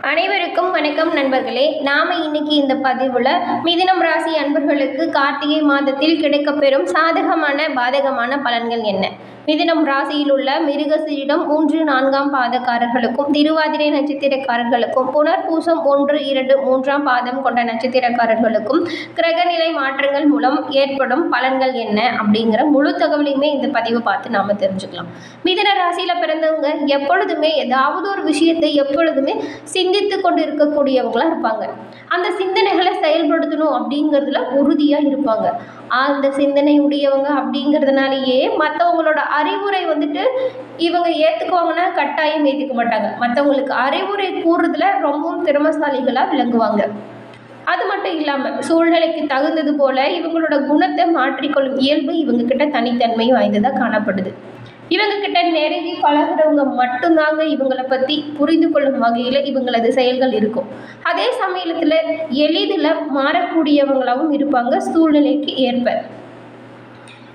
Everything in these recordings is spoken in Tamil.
அனைவருக்கும் வணக்கம் நண்பர்களே. நாம இன்னைக்கு இந்த பதிவுல மிதினம் ராசி அன்பர்களுக்கு கார்த்திகை மாதத்தில் கிடைக்கப்பெறும் சாதகமான பாதகமான பலன்கள் என்ன? மிதினம் ராசியில் உள்ள மிருகசீரிடம் மூன்று நான்காம் பாதக்காரர்களுக்கும் திருவாதிரை நட்சத்திரக்காரர்களுக்கும் புனர்பூசம் ஒன்று இரண்டு மூன்றாம் பாதம் கொண்ட நட்சத்திரக்காரர்களுக்கும் கிரகநிலை மாற்றங்கள் மூலம் ஏற்படும் பலன்கள் என்ன அப்படிங்கிற முழு தகவலையுமே இந்த பதிவை பார்த்து நாம் தெரிஞ்சுக்கலாம். மிதன ராசியில் பிறந்தவங்க எப்பொழுதுமே ஏதாவது ஒரு விஷயத்தை எப்பொழுதுமே சிந்தித்து கொண்டு இருக்கக்கூடியவங்களா இருப்பாங்க. அந்த சிந்தனைகளை செயல்படுத்தணும் அப்படிங்கிறதுல உறுதியாக இருப்பாங்க. அந்த சிந்தனை உடையவங்க அப்படிங்கிறதுனாலயே மற்றவங்களோட அறிவுரை வந்துட்டு இவங்க ஏற்றுக்குவாங்கன்னா கட்டாயம் ஏற்றுக்க மாட்டாங்க. மற்றவங்களுக்கு அறிவுரை கூறுறதுல ரொம்பவும் திறமசாலிகளாக விளங்குவாங்க. அது மட்டும் இல்லாமல் சூழ்நிலைக்கு தகுந்தது போல இவங்களோட குணத்தை மாற்றிக்கொள்ளும் இயல்பு இவங்க கிட்ட தனித்தன்மை வாய்ந்ததாக காணப்படுது. இவங்க கிட்ட நெருங்கி பழகுறவங்க மட்டும்தாங்க இவங்களை பற்றி புரிந்து கொள்ளும் வகையில் இவங்களது செயல்கள் இருக்கும். அதே சமயத்தில் எளிதில் மாறக்கூடியவங்களாகவும் இருப்பாங்க சூழ்நிலைக்கு ஏற்ப.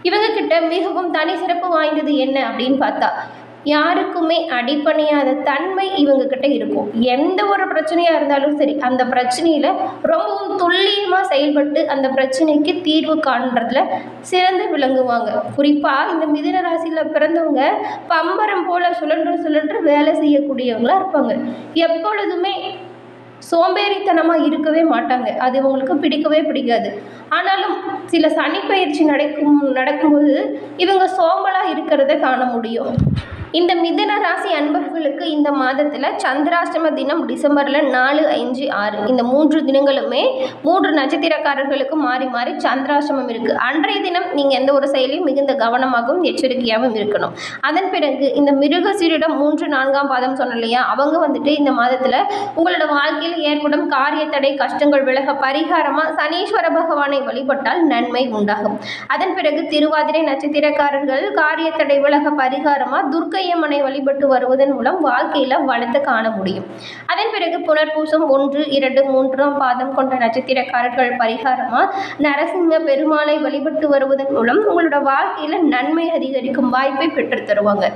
இவங்க கிட்ட மிகவும் தனி சிறப்பு வாய்ந்தது என்ன அப்படின்னு பார்த்தா யாருக்குமே அடிப்பணியாத தன்மை இவங்க கிட்ட இருக்கும். எந்த ஒரு பிரச்சனையாக இருந்தாலும் சரி அந்த பிரச்சனையில் ரொம்பவும் துல்லியமாக செயல்பட்டு அந்த பிரச்சனைக்கு தீர்வு காண்றதுல சிறந்து விளங்குவாங்க. குறிப்பாக இந்த மிதுன ராசியில் பிறந்தவங்க பம்பரம் போல சுழன்று சுழன்று வேலை செய்யக்கூடியவங்களா இருப்பாங்க. எப்பொழுதுமே சோம்பேறித்தனமாக இருக்கவே மாட்டாங்க. அது இவங்களுக்கு பிடிக்கவே பிடிக்காது. ஆனாலும் சில சனிப்பயிற்சி நடக்கும் நடக்கும்போது இவங்க சோம்பலாக இருக்கிறத காண முடியும். இந்த மிதன ராசி அன்பர்களுக்கு இந்த மாதத்தில் சந்திராஷ்டம தினம் டிசம்பரில் நாலு அஞ்சு ஆறு. இந்த மூன்று தினங்களுமே மூன்று நட்சத்திரக்காரர்களுக்கு மாறி மாறி சந்திராஷ்டமம் இருக்குது அன்றைய தினம் நீங்கள் எந்த ஒரு செயலையும் மிகுந்த கவனமாகவும் எச்சரிக்கையாகவும் இருக்கணும். அதன் பிறகு இந்த மிருக சீரிடம் மூன்று நான்காம் பாதம் சொன்ன இல்லையா? அவங்க வந்துட்டு இந்த மாதத்தில் உங்களோட வாழ்க்கையில் ஏற்படும் காரிய தடை கஷ்டங்கள் விலக பரிகாரமாக சனீஸ்வர பகவானை வழிபட்டால் நன்மை உண்டாகும். அதன் பிறகு திருவாதிரை நட்சத்திரக்காரர்கள் காரிய தடை விலக பரிகாரமாக துர்க்கையம்மனை வழிபட்டு வருவதன் மூலம் வாழ்க்கையில் வளர்த்து காண முடியும். அதன் பிறகு புனர்பூசம் ஒன்று இரண்டு மூன்றாம் பாதம் கொண்ட நட்சத்திரக்காரர்கள் பரிகாரமாக நரசிம்ம பெருமாளை வழிபட்டு வருவதன் மூலம் உங்களோட வாழ்க்கையில் நன்மை அதிகரிக்கும் வாய்ப்பை பெற்று தருவாங்க.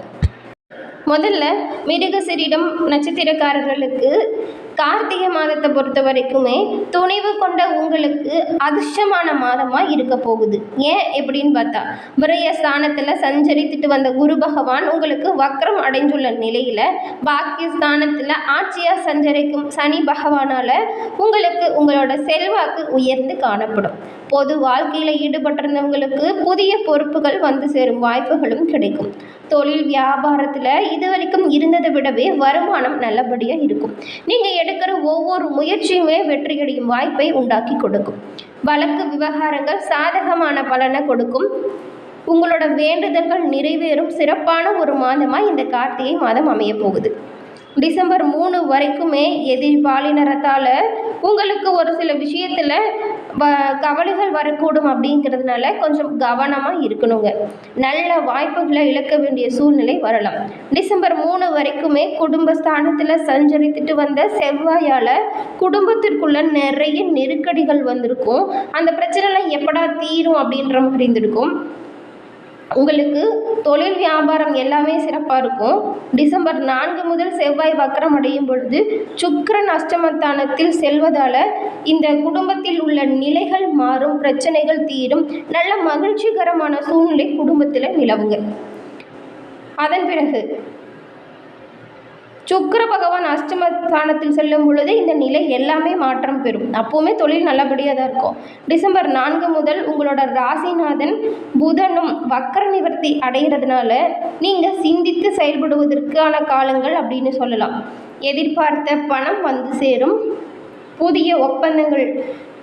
முதல்ல மிருகசிரிடம் நட்சத்திரக்காரர்களுக்கு கார்த்திகை மாதத்தை பொறுத்த வரைக்குமே துணிவு கொண்ட உங்களுக்கு அதிர்ஷ்டமான மாதமாக இருக்க போகுது. ஏன் எப்படின்னு பார்த்தா விரய ஸ்தானத்தில் சஞ்சரித்துட்டு வந்த குரு பகவான் உங்களுக்கு வக்ரம் அடைஞ்சுள்ள நிலையில் பாக்கிய ஸ்தானத்தில் ஆட்சியாக சஞ்சரிக்கும் சனி பகவானால் உங்களுக்கு உங்களோட செல்வாக்கு உயர்ந்து காணப்படும். பொது வாழ்க்கையில் ஈடுபட்டிருந்தவங்களுக்கு புதிய பொறுப்புகள் வந்து சேரும் வாய்ப்புகளும் கிடைக்கும். தொழில் வியாபாரத்தில் இது வரைக்கும் இருந்ததை விடவே வருமானம் நல்லபடியாக இருக்கும். நீங்கள் எடுக்கிற ஒவ்வொரு முயற்சியுமே வெற்றியடையும் வாய்ப்பை உண்டாக்கி கொடுக்கும். வழக்கு விவகாரங்கள் சாதகமான பலனை கொடுக்கும். உங்களோட வேண்டுதல்கள் நிறைவேறும். சிறப்பான ஒரு மாதமாக இந்த கார்த்திகை மாதம் அமைய போகுது. டிசம்பர் மூணு வரைக்குமே எதிர்பாலினரத்தால் உங்களுக்கு ஒரு சில விஷயத்தில் வ கவலைகள் வரக்கூடும் அப்படிங்கிறதுனால கொஞ்சம் கவனமாக இருக்கணுங்க. நல்ல வாய்ப்புகளை இழக்க வேண்டிய சூழ்நிலை வரலாம். டிசம்பர் மூணு வரைக்குமே குடும்பஸ்தானத்தில் சஞ்சரித்துட்டு வந்த செவ்வாயால் குடும்பத்திற்குள்ள நிறைய நெருக்கடிகள் வந்திருக்கும். அந்த பிரச்சனைலாம் எப்படா தீரும் அப்படின்ற மாதிரி இருந்திருக்கும். உங்களுக்கு தொழில் வியாபாரம் எல்லாமே சிறப்பாக இருக்கும். டிசம்பர் நான்கு முதல் செவ்வாய் வக்கரம் அடையும் பொழுது சுக்கரன் அஷ்டமத்தானத்தில் செல்வதால் இந்த குடும்பத்தில் உள்ள நிலைகள் மாறும் பிரச்சனைகள் தீரும். நல்ல மகிழ்ச்சிகரமான சூழ்நிலை குடும்பத்தில் நிலவுங்க. அதன் பிறகு சுக்கர பகவான் அஷ்டமஸ்தானத்தில் செல்லும் பொழுது இந்த நிலை எல்லாமே மாற்றம் பெறும். அப்போவுமே தொழில் நல்லபடியாக தான் இருக்கும். டிசம்பர் நான்கு முதல் உங்களோட ராசிநாதன் புதனும் வக்கர நிவர்த்தி அடைகிறதுனால நீங்கள் சிந்தித்து செயல்படுவதற்கான காலங்கள் அப்படின்னு சொல்லலாம். எதிர்பார்த்த பணம் வந்து சேரும். புதிய ஒப்பந்தங்கள்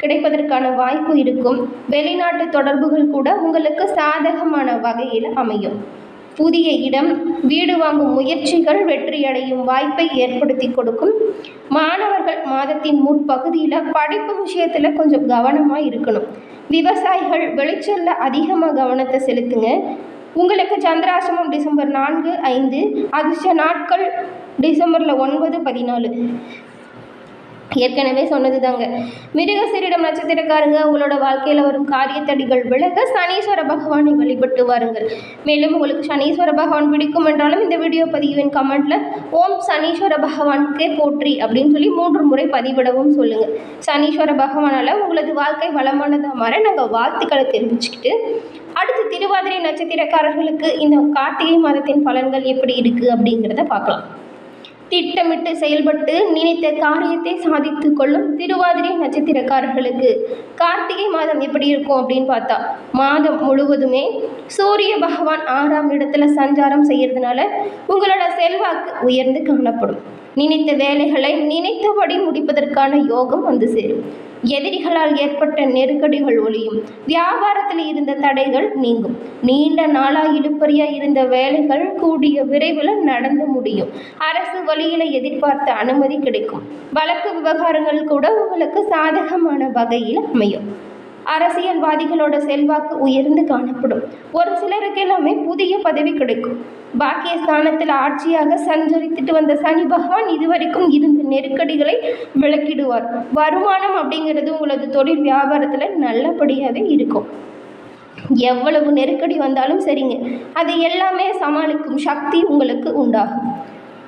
கிடைப்பதற்கான வாய்ப்பு இருக்கும். வெளிநாட்டு தொடர்புகள் கூட உங்களுக்கு சாதகமான வகையில் அமையும். புதிய இடம் வீடு வாங்கும் முயற்சிகள் வெற்றியடையும் வாய்ப்பை ஏற்படுத்தி கொடுக்கும். மாணவர்கள் மாதத்தின் முற்பகுதியில் படிப்பு விஷயத்தில் கொஞ்சம் கவனமாக இருக்கணும். விவசாயிகள் விளைச்சலில் அதிகமாக கவனத்தை செலுத்துங்க. உங்களுக்கு சந்திராசிரமம் டிசம்பர் நான்கு ஐந்து அதிர்ஷ்ட நாட்கள் டிசம்பரில் ஒன்பது பதினாலு. ஏற்கனவே சொன்னது தாங்க மிருகசீரிடம் நட்சத்திரக்காரங்க உங்களோட வாழ்க்கையில் வரும் காரியத்தடிகள் விலக சனீஸ்வர பகவானை வழிபட்டு வாருங்கள். மேலும் உங்களுக்கு சனீஸ்வர பகவான் பிடிக்கும் என்றாலும் இந்த வீடியோ பதிவின் கமெண்ட்டில் ஓம் சனீஸ்வர பகவானுக்கே போற்றி அப்படின்னு சொல்லி மூன்று முறை பதிவிடவும் சொல்லுங்கள் சனீஸ்வர பகவானால் உங்களது வாழ்க்கை வளமானதாக மாற நாங்கள் வாழ்த்துக்களை தெரிவிச்சுக்கிட்டு அடுத்து திருவாதிரை நட்சத்திரக்காரர்களுக்கு இந்த கார்த்திகை மாதத்தின் பலன்கள் எப்படி இருக்குது அப்படிங்கிறத பார்க்கலாம். திட்டமிட்டு செயல்பட்டு நினைத்த காரியத்தை சாதித்து கொள்ளும் திருவாதிரை நட்சத்திரக்காரர்களுக்கு கார்த்திகை மாதம் எப்படி இருக்கும் அப்படின்னு பார்த்தா மாதம் முழுவதுமே சூரிய பகவான் ஆறாம் இடத்துல சஞ்சாரம் செய்யறதுனால உங்களோட செல்வாக்கு உயர்ந்து காணப்படும். நினைத்த வேலைகளை நினைத்தபடி முடிப்பதற்கான யோகம் வந்து சேரும். எதிரிகளால் ஏற்பட்ட நெருக்கடிகள் ஒழியும். வியாபாரத்தில் இருந்த தடைகள் நீங்கும். நீண்ட நாளாக இழுப்பறியா இருந்த வேலைகள் கூடிய விரைவில் நடந்து முடியும். அரசு வழியில் எதிர்பார்த்த அனுமதி கிடைக்கும். வழக்கு விவகாரங்கள் கூட உங்களுக்கு சாதகமான வகையில் அமையும். அரசியல்வாதிகளோட செல்வாக்கு உயர்ந்து காணப்படும். ஒரு சிலருக்கு எல்லாமே புதிய பதவி கிடைக்கும். பாக்கிய ஸ்தானத்தில் ஆட்சியாக சஞ்சரித்துட்டு வந்த சனி பகவான் இதுவரைக்கும் இருந்த நெருக்கடிகளை விளக்கிடுவார். வருமானம் அப்படிங்கிறது உங்களது தொழில் வியாபாரத்தில் நல்லபடியாகவே இருக்கும். எவ்வளவு நெருக்கடி வந்தாலும் சரிங்க. அது எல்லாமே சமாளிக்கும் சக்தி உங்களுக்கு உண்டாகும்.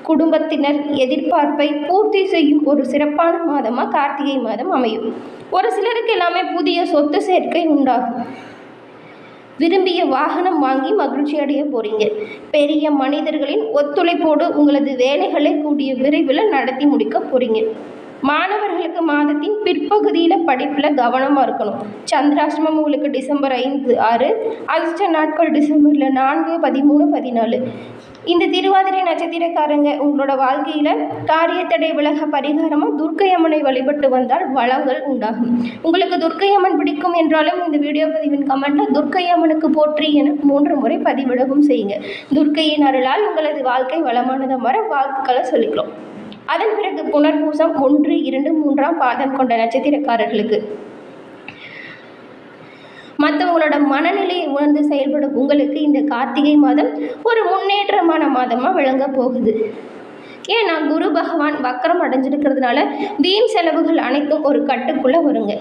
குடும்பத்தினர் எதிர்பார்ப்பை பூர்த்தி செய்யும் ஒரு சிறப்பான மாதமாக கார்த்திகை மாதம் அமையும். ஒரு சிலருக்கு எல்லாமே புதிய சொத்து சேர்க்கை உண்டாகும். விரும்பிய வாகனம் வாங்கி மகிழ்ச்சி அடைய போறீங்க. பெரிய மனிதர்களின் ஒத்துழைப்போடு உங்களது வேலைகளை கூடிய விரைவில் நடத்தி முடிக்க போறீங்க. மாணவர்களுக்கு மாதத்தின் பிற்பகுதியில் படிப்பில் கவனமாக இருக்கணும். சந்திராஷ்டமம் உங்களுக்கு டிசம்பர் ஐந்து ஆறு அதிர்ஷ்ட நாட்கள் டிசம்பரில் நான்கு பதிமூணு பதினாலு. இந்த திருவாதிரை நட்சத்திரக்காரங்க உங்களோட வாழ்க்கையில் காரியத்தடை விலக பரிகாரமாக துர்க்கை அம்மனை வழிபட்டு வந்தால் வளங்கள் உண்டாகும். உங்களுக்கு துர்க்கை அம்மன் பிடிக்கும் என்றாலும் இந்த வீடியோ பதிவின் கமெண்ட்டில் துர்க்கை அம்மனுக்கு போற்றி என மூன்று முறை பதிவிடவும் செய்யுங்க. துர்க்கையின் அருளால் உங்களது வாழ்க்கை வளமானதை மர வாழ்த்துக்களை சொல்லிக்கலாம் அதன் பிறகு புனர்பூசம் ஒன்று இரண்டு மூன்றாம் பாதம் கொண்ட நட்சத்திரக்காரர்களுக்கு. மற்றவங்களோட மனநிலையை உணர்ந்து செயல்படும் உங்களுக்கு இந்த கார்த்திகை மாதம் ஒரு முன்னேற்றமான மாதமாக விளங்க போகுது. ஏன்னா குரு பகவான் வக்கரம் அடைஞ்சிருக்கிறதுனால வீண் செலவுகள் அனைத்தும் ஒரு கட்டுக்குள்ளே வருங்க.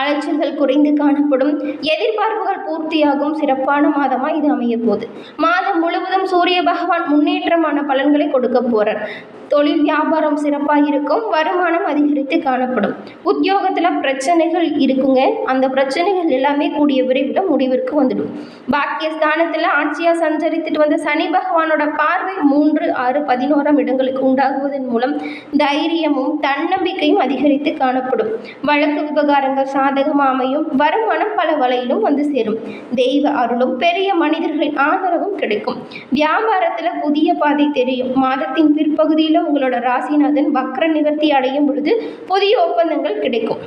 அலைச்சல்கள் குறைந்து காணப்படும். எதிர்பார்ப்புகள் பூர்த்தியாகும். சிறப்பான மாதமாக இது அமைய போகுது. மாதம் முழுவதும் சூரிய பகவான் முன்னேற்றமான பலன்களை கொடுக்க போகிறார் தொழில் வியாபாரம் சிறப்பாக இருக்கும். வருமானம் அதிகரித்து காணப்படும். உத்தியோகத்தில் பிரச்சனைகள் இருக்குங்க. அந்த பிரச்சனைகள் எல்லாமே கூடிய விரைவில் முடிவிற்கு வந்துடும். பாக்கியஸ்தானத்தில் ஆட்சியாக சஞ்சரித்துட்டு வந்த சனி பகவானோட பார்வை மூன்று ஆறு பதினோராம் இடங்களுக்கு உண்டாகுவதன் மூலம் தைரியமும் தன்னம்பிக்கையும் அதிகரித்து காணப்படும். வழக்கு விவகாரங்கள் சாதகமாக அமையும் வருமானம் பல வலையிலும் வந்து சேரும். தெய்வ அருளும் பெரிய மனிதர்களின் ஆதரவும் கிடைக்கும். வியாபாரத்தில் புதிய பாதை தெரியும். மாதத்தின் பிற்பகுதியில் உங்களோட ராசிநாதன் வக்ர நிவர்த்தி அடையும் பொழுது புதிய ஒப்பந்தங்கள் கிடைக்கும்.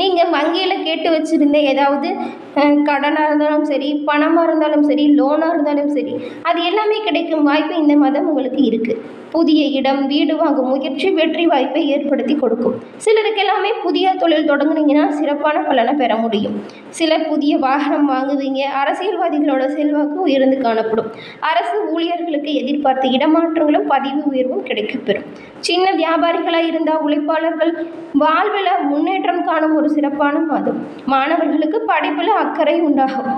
நீங்கள் வங்கியில் கேட்டு வச்சுருந்த ஏதாவது கடனாக இருந்தாலும் சரி பணமாக இருந்தாலும் சரி லோனாக இருந்தாலும் சரி அது எல்லாமே கிடைக்கும் வாய்ப்பு இந்த மாதம் உங்களுக்கு இருக்குது புதிய இடம் வீடு வாங்கும் முயற்சி வெற்றி வாய்ப்பை ஏற்படுத்தி கொடுக்கும். சிலருக்கு எல்லாமே புதிய தொழில் தொடங்குனீங்கன்னா சிறப்பான பலனை பெற முடியும். சிலர் புதிய வாகனம் வாங்குவீங்க அரசியல்வாதிகளோட செல்வாக்கு உயர்ந்து காணப்படும். அரசு ஊழியர்களுக்கு எதிர்பார்த்த இடமாற்றங்களும் பதிவு உயர்வும் கிடைக்கப்பெறும். சின்ன வியாபாரிகளாக இருந்தால் உழைப்பாளர்கள் வாழ்வில் முன்னேற்றம் காணும் ஒரு சிறப்பான மாதம். மாணவர்களுக்கு படிப்பில் அக்கறை உண்டாகும்.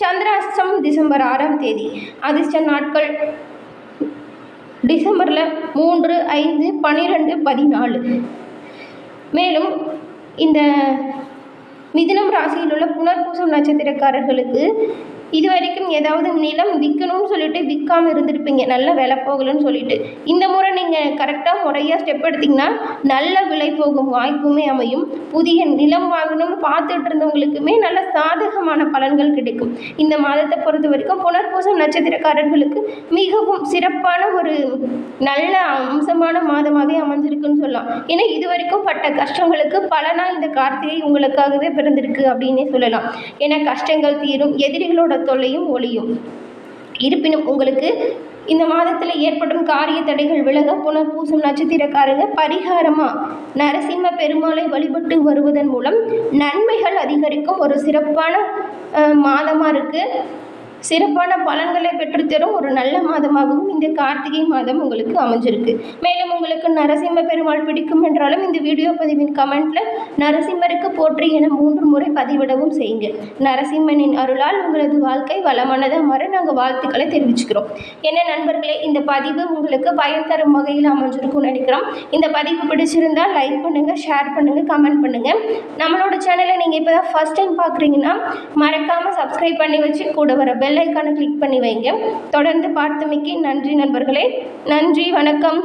சந்திராஷ்டம் டிசம்பர் ஆறாம் தேதி. அதிர்ஷ்ட நாட்கள். டிசம்பரில் மூன்று ஐந்து பன்னிரெண்டு பதினாலு. மேலும் இந்த மிதுனம் ராசியில் உள்ள புனர்பூசம் நட்சத்திரக்காரர்களுக்கு இது வரைக்கும் ஏதாவது நிலம் விற்கணும்னு சொல்லிட்டு விற்காமல் இருந்திருப்பீங்க. நல்ல விலை போகலன்னு சொல்லிட்டு. இந்த முறை நீங்கள் கரெக்டாக முறையாக ஸ்டெப் எடுத்திங்கன்னா நல்ல விலை போகும் வாய்ப்புமே அமையும். புதிய நிலம் வாங்கணும்னு பார்த்துட்டு இருந்தவங்களுக்குமே நல்ல சாதகமான பலன்கள் கிடைக்கும். இந்த மாதத்தை பொறுத்த வரைக்கும் புனர்பூசம் நட்சத்திரக்காரர்களுக்கு மிகவும் சிறப்பான ஒரு நல்ல அம்சமான மாதமாகவே அமைஞ்சிருக்குன்னு சொல்லலாம். ஏன்னா இது வரைக்கும் பட்ட கஷ்டங்களுக்கு பலனாக இந்த கார்த்திகை உங்களுக்காகவே பிறந்திருக்கு அப்படின்னே சொல்லலாம். ஏன்னா கஷ்டங்கள் தீரும் எதிரிகளோட தொல்லையும் ஒழியும் இருப்பினும் உங்களுக்கு இந்த மாதத்தில் ஏற்படும் காரிய தடைகள் விலக புனர்பூசம் நட்சத்திரக்காரங்க பரிகாரமாக நரசிம்ம பெருமாளை வழிபட்டு வருவதன் மூலம் நன்மைகள் அதிகரிக்கும். ஒரு சிறப்பான மாதமாக இருக்குது சிறப்பான பலன்களை பெற்றுத்தரும் ஒரு நல்ல மாதமாகவும் இந்த கார்த்திகை மாதம் உங்களுக்கு அமைஞ்சிருக்கு. மேலும் உங்களுக்கு நரசிம்ம பெருமாள் பிடிக்கும் என்றாலும் இந்த வீடியோ பதிவின் கமெண்ட்ல நரசிம்மருக்கு போற்றி என மூன்று முறை பதிவிடவும் செய்யுங்க. நரசிம்மனின் அருளால் உங்களது வாழ்க்கை வளமானதாக மாற நாங்கள் வாழ்த்துக்களை தெரிவிச்சுக்கிறோம். என்ன நண்பர்களே இந்த பதிவு உங்களுக்கு பயன் தரும் வகையில் அமைஞ்சிருக்கும்னு நினைக்கிறோம். இந்த பதிவு பிடிச்சிருந்தால் லைக் பண்ணுங்கள் ஷேர் பண்ணுங்கள் கமெண்ட் பண்ணுங்கள் நம்மளோட சேனலை நீங்கள் இப்போ தான் ஃபஸ்ட் டைம் பார்க்குறீங்கன்னா மறக்காமல் சப்ஸ்கிரைப் பண்ணி வச்சு கூட வர பெல் பெல் ஐக்கானை கிளிக் பண்ணி வைங்க. தொடர்ந்து பார்த்தமைக்கு நன்றி நண்பர்களே. நன்றி வணக்கம்.